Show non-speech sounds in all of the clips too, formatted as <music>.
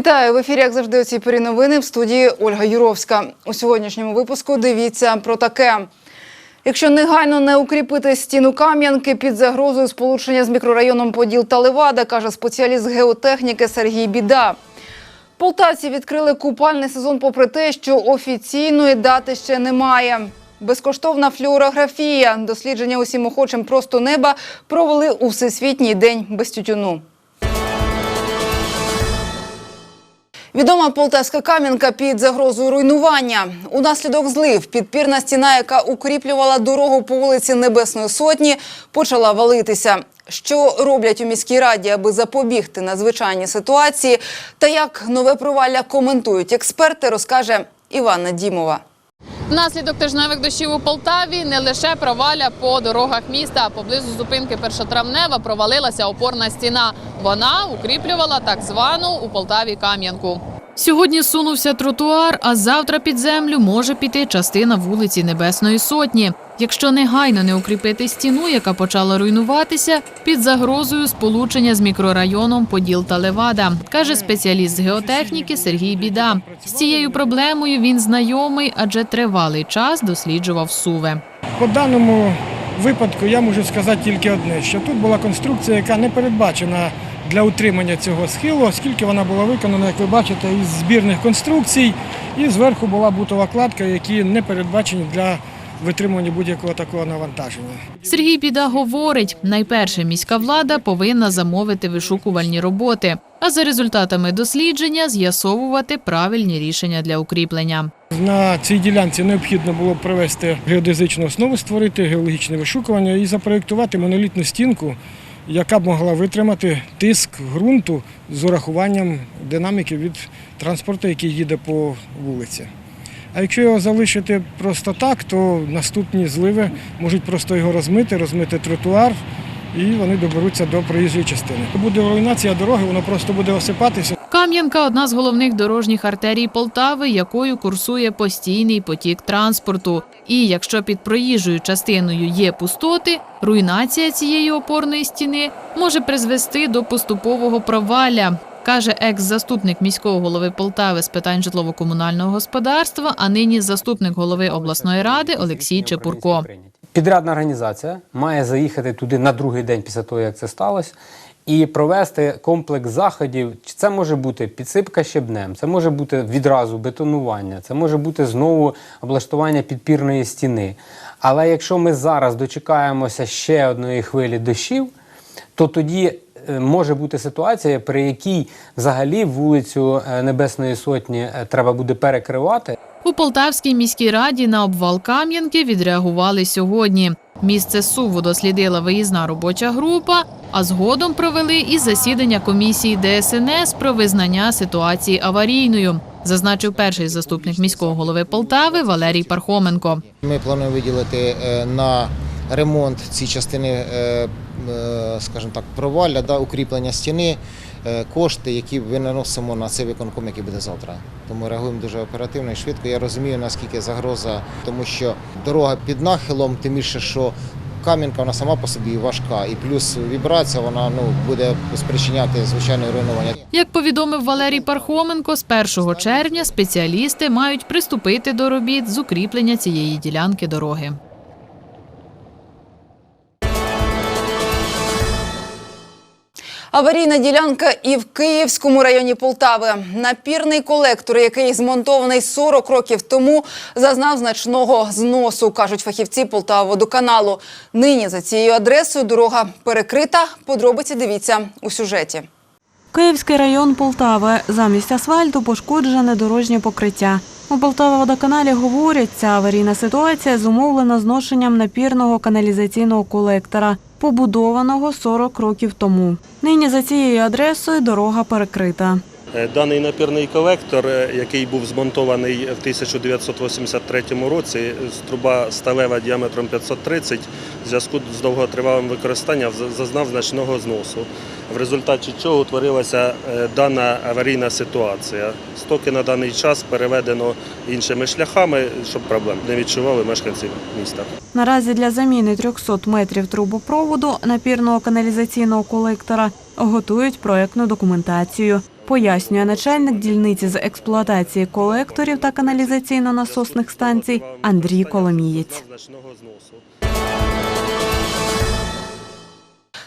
Вітаю в ефірі, як завжди, у цій порі новини в студії Ольга Юровська. У сьогоднішньому випуску дивіться про таке. Якщо негайно не укріпити стіну Кам'янки під загрозою сполучення з мікрорайоном Поділ та Левада, каже спеціаліст геотехніки Сергій Біда. Полтавці відкрили купальний сезон, попри те, що офіційної дати ще немає. Безкоштовна флюорографія. Дослідження усім охочим просто неба провели у Всесвітній день без тютюну. Відома полтавська кам'янка під загрозою руйнування. Унаслідок злив підпірна стіна, яка укріплювала дорогу по вулиці Небесної Сотні, почала валитися. Що роблять у міській раді, аби запобігти надзвичайній ситуації, та як нове провалля коментують експерти, розкаже Іванна Дімова. Внаслідок тижневих дощів у Полтаві не лише проваля по дорогах міста, а поблизу зупинки першотравнева провалилася опорна стіна. Вона укріплювала так звану у Полтаві кам'янку. Сьогодні сунувся тротуар, а завтра під землю може піти частина вулиці Небесної Сотні. Якщо негайно не укріпити стіну, яка почала руйнуватися, під загрозою сполучення з мікрорайоном Поділ та Левада, каже спеціаліст з геотехніки Сергій Біда. З цією проблемою він знайомий, адже тривалий час досліджував суве. По даному випадку я можу сказати тільки одне, що тут була конструкція, яка не передбачена для утримання цього схилу, оскільки вона була виконана, як ви бачите, із збірних конструкцій, і зверху була бутова кладка, які не передбачені для витримування будь-якого такого навантаження. Сергій Біда говорить, найперше міська влада повинна замовити вишукувальні роботи, а за результатами дослідження з'ясовувати правильні рішення для укріплення. На цій ділянці необхідно було провести геодезичну основу, створити геологічне вишукування і запроєктувати монолітну стінку, яка б могла витримати тиск ґрунту з урахуванням динаміки від транспорту, який їде по вулиці. А якщо його залишити просто так, то наступні зливи можуть просто його розмити, розмити тротуар, і вони доберуться до проїжджої частини. Буде руйнація дороги, воно просто буде осипатися. Кам'янка одна з головних дорожніх артерій Полтави, якою курсує постійний потік транспорту. І якщо під проїжджою частиною є пустоти, руйнація цієї опорної стіни може призвести до поступового провалля. Каже екс-заступник міського голови Полтави з питань житлово-комунального господарства, а нині заступник голови обласної ради Олексій Чепурко. Підрядна організація має заїхати туди на другий день після того, як це сталося, і провести комплекс заходів. Це може бути підсипка щебнем, це може бути відразу бетонування, це може бути знову облаштування підпірної стіни. Але якщо ми зараз дочекаємося ще одної хвилі дощів, то тоді е, може бути ситуація, при якій взагалі вулицю е, Небесної Сотні е, треба буде перекривати. У Полтавській міській раді на обвал Кам'янки відреагували сьогодні. Місце суву дослідила виїзна робоча група, а згодом провели і засідання комісії ДСНС про визнання ситуації аварійною, зазначив перший заступник міського голови Полтави Валерій Пархоменко. Ми плануємо виділити е, на ремонт ці частини, е, е, скажімо так, провалля, да, укріплення стіни, кошти, які виносимо на цей виконком, який буде завтра. Тому реагуємо дуже оперативно і швидко. Я розумію, наскільки загроза, тому що дорога під нахилом, тим більше, що кам'янка вона сама по собі важка, і плюс вібрація вона ну, буде спричиняти звичайне руйнування. Як повідомив Валерій Пархоменко, з 1 червня спеціалісти мають приступити до робіт з укріплення цієї ділянки дороги. Аварійна ділянка і в Київському районі Полтави. Напірний колектор, який змонтований 40 років тому, зазнав значного зносу, кажуть фахівці Полтаводоканалу. Нині за цією адресою дорога перекрита. Подробиці дивіться у сюжеті. Київський район Полтави. Замість асфальту пошкоджене дорожнє покриття. У Полтава-водоканалі говорять, ця аварійна ситуація зумовлена зношенням напірного каналізаційного колектора, побудованого 40 років тому. Нині за цією адресою дорога перекрита. Е, Даний напірний колектор, е, який був змонтований в 1983 році, труба сталева діаметром 530, в зв'язку з довготривалим використанням зазнав значного зносу, в результаті чого утворилася е, дана аварійна ситуація. Стоки на даний час переведено іншими шляхами, щоб проблем не відчували мешканці міста. Наразі для заміни 300 метрів трубопроводу напірного каналізаційного колектора готують проектну документацію. Пояснює начальник дільниці з експлуатації колекторів та каналізаційно-насосних станцій Андрій Коломієць.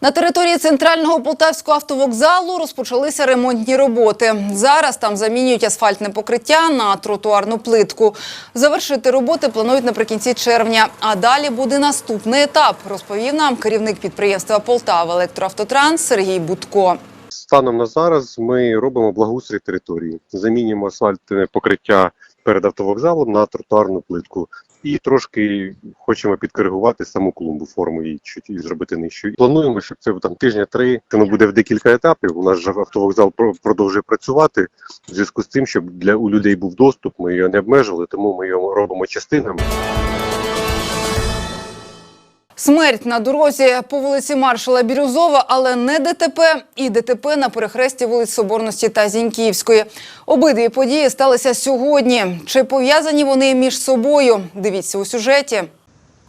На території центрального полтавського автовокзалу розпочалися ремонтні роботи. Зараз там замінюють асфальтне покриття на тротуарну плитку. Завершити роботи планують наприкінці червня. А далі буде наступний етап, розповів нам керівник підприємства Полтава Електроавтотранс Сергій Будко. Станом на зараз ми робимо благоустрій території, замінюємо асфальтне покриття перед автовокзалом на тротуарну плитку. І трошки хочемо підкоригувати саму клумбу, форму її чуть і зробити нижчою. Плануємо, що це там тижня три. Воно буде в декілька етапів. У нас же автовокзал про- продовжує працювати в зв'язку з тим, щоб для у людей був доступ. Ми його не обмежили, тому ми його робимо частинами. Смерть на дорозі по вулиці Маршала Бірюзова, але не ДТП і ДТП на перехресті вулиць Соборності та Зіньківської. Обидві події сталися сьогодні. Чи пов'язані вони між собою? Дивіться у сюжеті.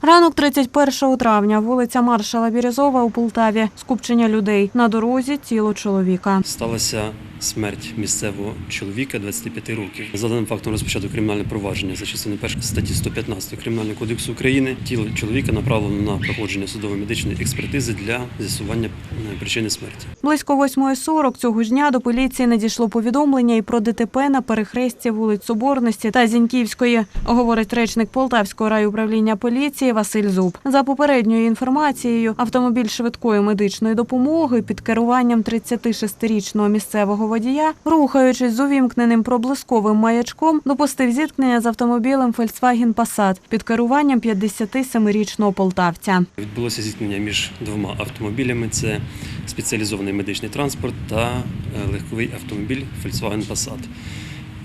Ранок 31 травня, вулиця Маршала Бірюзова у Полтаві. Скупчення людей. На дорозі тіло чоловіка. Сталася смерть місцевого чоловіка 25 років. За даним фактом розпочато кримінальне провадження за частиною першої статті 115 Кримінального кодексу України. Тіло чоловіка направлено на проходження судово-медичної експертизи для з'ясування е, причини смерті. Близько 8.40 цього ж дня до поліції надійшло повідомлення і про ДТП на перехресті вулиць Соборності та Зіньківської, говорить речник Полтавського райуправління поліції Василь Зуб. За попередньою інформацією, автомобіль швидкої медичної допомоги під керуванням 36-річного місцевого водія, рухаючись з увімкненим проблисковим маячком, допустив зіткнення з автомобілем Volkswagen Passat під керуванням 57-річного полтавця. Відбулося зіткнення між двома автомобілями: це спеціалізований медичний транспорт та е, легковий автомобіль Volkswagen Passat.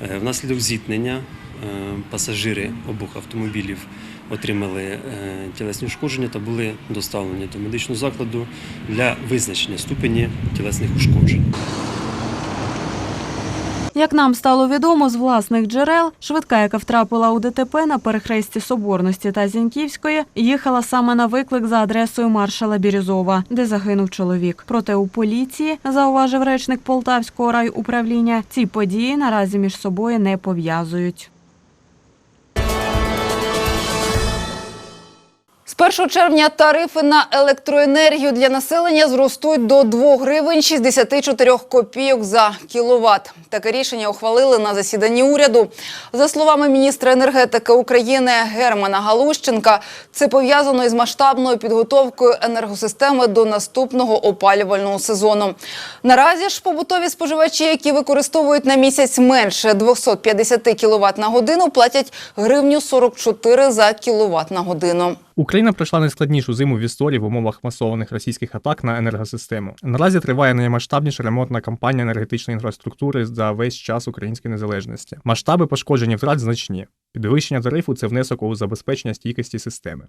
Е, Внаслідок зіткнення е, пасажири обох автомобілів отримали тілесні ушкодження та були доставлені до медичного закладу для визначення ступені тілесних ушкоджень. Як нам стало відомо з власних джерел, швидка, яка втрапила у ДТП на перехресті Соборності та Зіньківської, їхала саме на виклик за адресою маршала Бірюзова, де загинув чоловік. Проте у поліції, зауважив речник Полтавського райуправління, ці події наразі між собою не пов'язують. З 1 червня тарифи на електроенергію для населення зростуть до 2 гривень 64 копійок за кіловат. Таке рішення ухвалили на засіданні уряду. За словами міністра енергетики України Германа Галущенка, це пов'язано із масштабною підготовкою енергосистеми до наступного опалювального сезону. Наразі ж побутові споживачі, які використовують на місяць менше 250 кВт на годину, платять гривню 44 за кіловат на годину. Україна пройшла найскладнішу зиму в історії в умовах масованих російських атак на енергосистему. Наразі триває наймасштабніша ремонтна кампанія енергетичної інфраструктури за весь час української незалежності. Масштаби пошкодження втрат значні. Підвищення тарифу це внесок у забезпечення стійкості системи.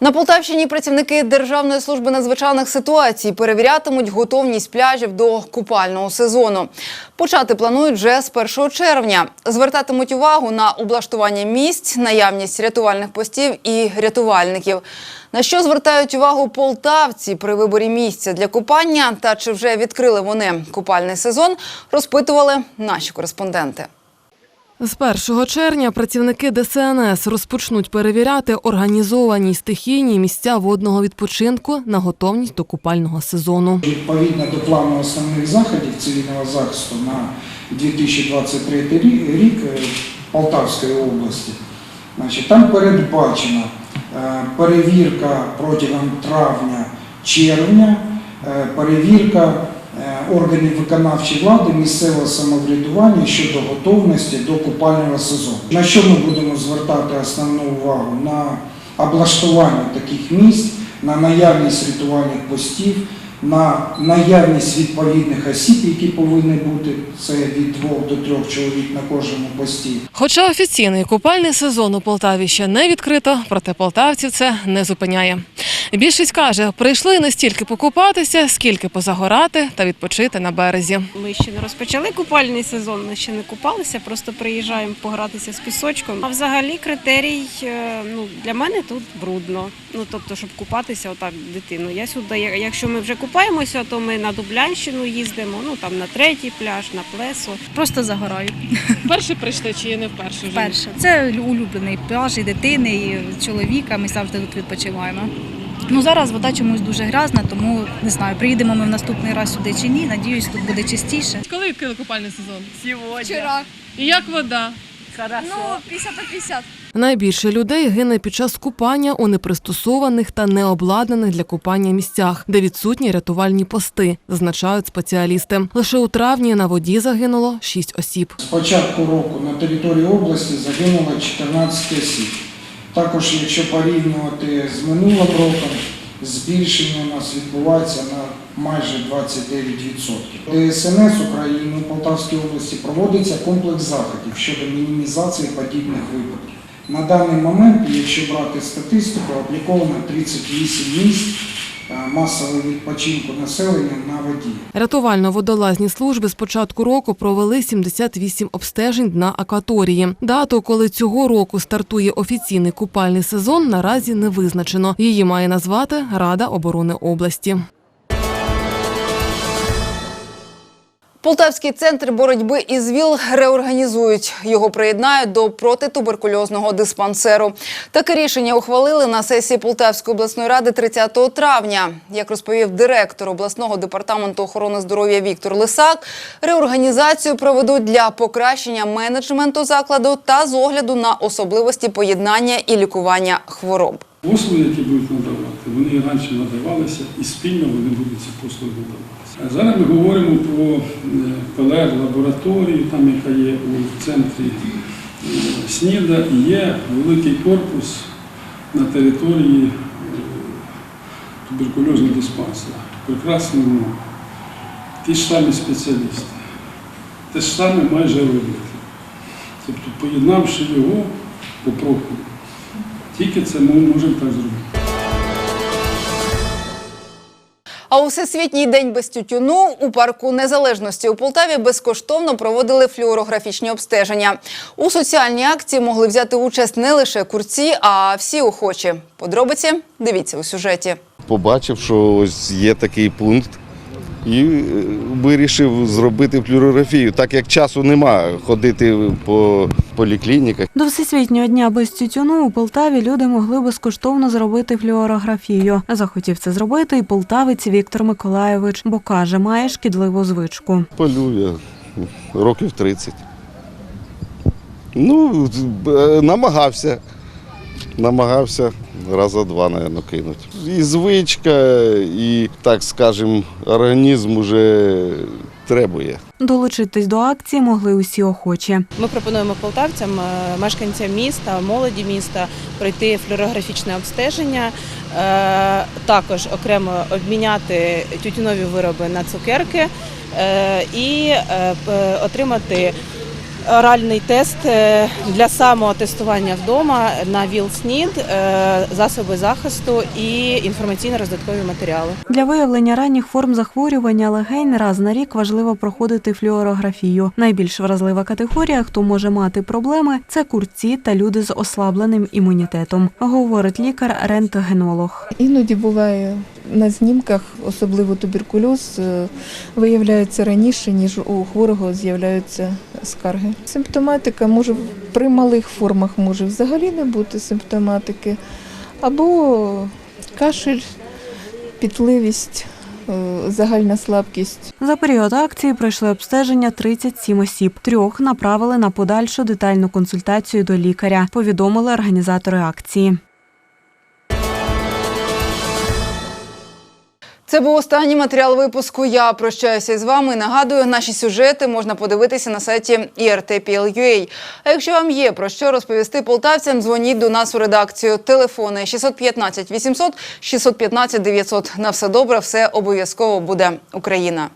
На Полтавщині працівники Державної служби надзвичайних ситуацій перевірятимуть готовність пляжів до купального сезону. Почати планують вже з 1 червня. Звертатимуть увагу на облаштування місць, наявність рятувальних постів і рятувальників. На що звертають увагу полтавці при виборі місця для купання та чи вже відкрили вони купальний сезон, розпитували наші кореспонденти. З 1 червня працівники ДСНС розпочнуть перевіряти організовані стихійні місця водного відпочинку на готовність до купального сезону. Відповідно до плану основних заходів цивільного захисту на 2023 рі- рік е, Полтавської області, значить, там передбачена е, перевірка протягом травня-червня, е, перевірка органів виконавчої влади місцевого самоврядування щодо готовності до купального сезону. На що ми будемо звертати основну увагу? На облаштування таких місць, на наявність рятувальних постів, на наявність відповідних осіб, які повинні бути, це від двох до трьох чоловік на кожному пості. Хоча офіційний купальний сезон у Полтаві ще не відкрито, проте полтавців це не зупиняє. Більшість каже, прийшли не стільки покупатися, скільки позагорати та відпочити на березі. Ми ще не розпочали купальний сезон, ми ще не купалися, просто приїжджаємо погратися з пісочком. А взагалі критерій е, ну, для мене тут брудно. Ну тобто, щоб купатися отак дитину. Я сюди, якщо ми вже купаємося, то ми на Дублянщину їздимо, ну там на третій пляж, на плесо. Просто загораю. Вперше <laughs> прийшли чи не вперше? вже? Перше. Це улюблений пляж і дитини, і чоловіка. Ми завжди тут відпочиваємо. Ну зараз вода чомусь дуже грязна, тому не знаю, приїдемо ми в наступний раз сюди чи ні. Надіюсь, тут буде чистіше. Коли відкрили купальний сезон? Вчора. І як вода? Ну, 50 на 50. Найбільше людей гине під час купання у непристосованих та необладнаних для купання місцях, де відсутні рятувальні пости, зазначають спеціалісти. Лише у травні на воді загинуло 6 осіб. З початку року на території області загинуло 14 осіб. Також, якщо порівнювати з минулим роком, збільшення у нас відбувається на майже 29%. ДСНС України у Полтавській області проводиться комплекс заходів щодо мінімізації подібних випадків. На даний момент, якщо брати статистику, обліковано 38 місць масового відпочинку населення на воді. Рятувально-водолазні служби з початку року провели 78 обстежень дна акваторії. Дату, коли цього року стартує офіційний купальний сезон, наразі не визначено. Її має назвати Рада оборони області. Полтавський центр боротьби із ВІЛ реорганізують. Його приєднають до протитуберкульозного диспансеру. Таке рішення ухвалили на сесії Полтавської обласної ради 30 травня. Як розповів директор обласного департаменту охорони здоров'я Віктор Лисак, реорганізацію проведуть для покращення менеджменту закладу та з огляду на особливості поєднання і лікування хвороб. Послуги, які будуть вони раніше надавалися, і спільно вони будуть ці послуги надаватися. Зараз ми говоримо про е, ПЛР-лабораторію, там яка є у центрі е, СНІДа, і є великий корпус на території е, туберкульозного диспансера. Прекрасно, ті ж самі спеціалісти, те ж саме майже роблять. Тобто, поєднавши його по профілю, тільки це ми можемо так зробити. А у Всесвітній день без тютюну у парку незалежності у Полтаві безкоштовно проводили флюорографічні обстеження. У соціальній акції могли взяти участь не лише курці, а всі охочі. Подробиці дивіться у сюжеті. побачив, що ось є такий пункт, і е, вирішив зробити флюорографію. Так як часу нема ходити по поліклініках. До Всесвітнього дня без тютюну у Полтаві люди могли безкоштовно зробити флюорографію. Захотів це зробити і полтавець Віктор Миколаєвич, бо каже, має шкідливу звичку. Палю я років 30. Ну, е, намагався. Намагався раза два, мабуть, кинути. І звичка, і, так скажемо, організм уже требує. Долучитись до акції могли усі охочі. Ми пропонуємо полтавцям, е, мешканцям міста, молоді міста пройти флюорографічне обстеження, е, також окремо обміняти тютюнові вироби на цукерки е, і отримати оральний тест е, для самотестування вдома на ВІЛ-СНІД, е, засоби захисту і інформаційно-роздаткові матеріали. Для виявлення ранніх форм захворювання легень раз на рік важливо проходити флюорографію. Найбільш вразлива категорія, хто може мати проблеми, це курці та люди з ослабленим імунітетом, говорить лікар-рентгенолог. Іноді буває на знімках, особливо туберкульоз, е, виявляється раніше, ніж у хворого з'являються скарги. Симптоматика може при малих формах може взагалі не бути симптоматики, або кашель, пітливість, е, загальна слабкість. За період акції пройшли обстеження 37 осіб. Трьох направили на подальшу детальну консультацію до лікаря. Повідомили організатори акції. Це був останній матеріал випуску. Я прощаюся із вами. Нагадую, наші сюжети можна подивитися на сайті IRT.PL.UA. А якщо вам є про що розповісти полтавцям, дзвоніть до нас у редакцію. Телефони 615 800 615 900. На все добре, все обов'язково буде Україна.